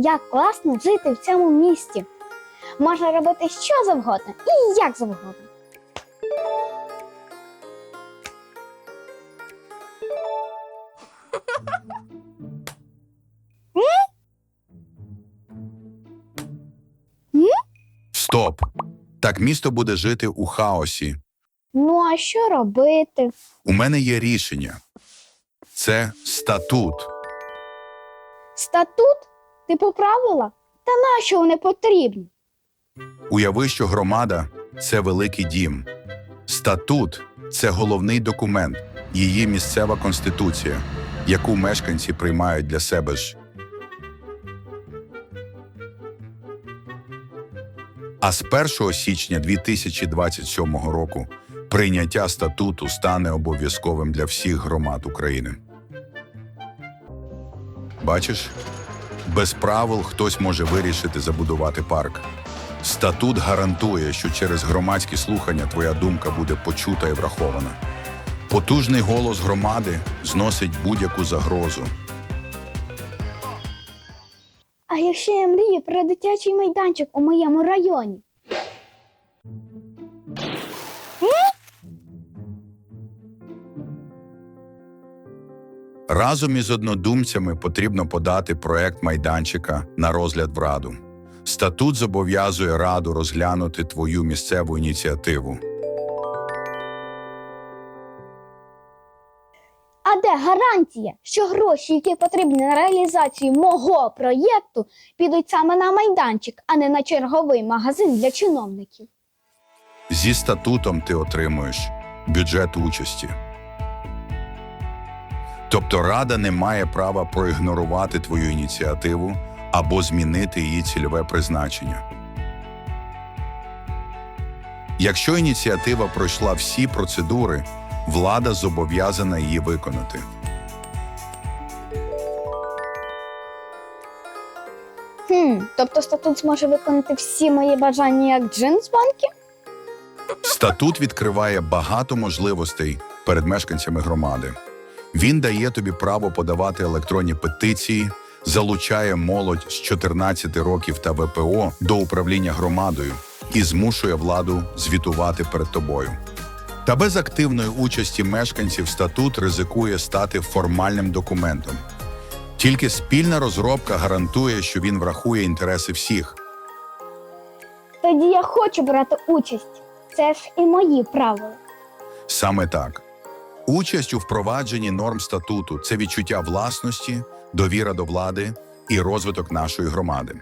як класно жити в цьому місті. Можна робити що завгодно і як завгодно. Стоп! Так місто буде жити у хаосі. Ну а що робити? У мене є рішення. Це статут. Статут? Типу правила? Та нащо вони потрібні? Уяви, що громада це великий дім. Статут це головний документ, її місцева конституція, яку мешканці приймають для себе ж. А з 1 січня 2027 року прийняття статуту стане обов'язковим для всіх громад України. Бачиш, без правил хтось може вирішити забудувати парк. Статут гарантує, що через громадські слухання твоя думка буде почута і врахована. Потужний голос громади зносить будь-яку загрозу. А якщо я мрію про дитячий майданчик у моєму районі? Разом із однодумцями потрібно подати проект майданчика на розгляд в Раду. Статут зобов'язує Раду розглянути твою місцеву ініціативу. А де гарантія, що гроші, які потрібні на реалізацію мого проєкту, підуть саме на майданчик, а не на черговий магазин для чиновників? Зі статутом ти отримуєш бюджет участі. Тобто Рада не має права проігнорувати твою ініціативу або змінити її цільове призначення. Якщо ініціатива пройшла всі процедури, влада зобов'язана її виконати. Хм, тобто статут зможе виконати всі мої бажання як джин з банки? Статут відкриває багато можливостей перед мешканцями громади. Він дає тобі право подавати електронні петиції, залучає молодь з 14 років та ВПО до управління громадою і змушує владу звітувати перед тобою. Та без активної участі мешканців статут ризикує стати формальним документом. Тільки спільна розробка гарантує, що він врахує інтереси всіх. Тоді я хочу брати участь. Це ж і мої правила. Саме так. Участь у впровадженні норм статуту це відчуття власності, довіра до влади і розвиток нашої громади.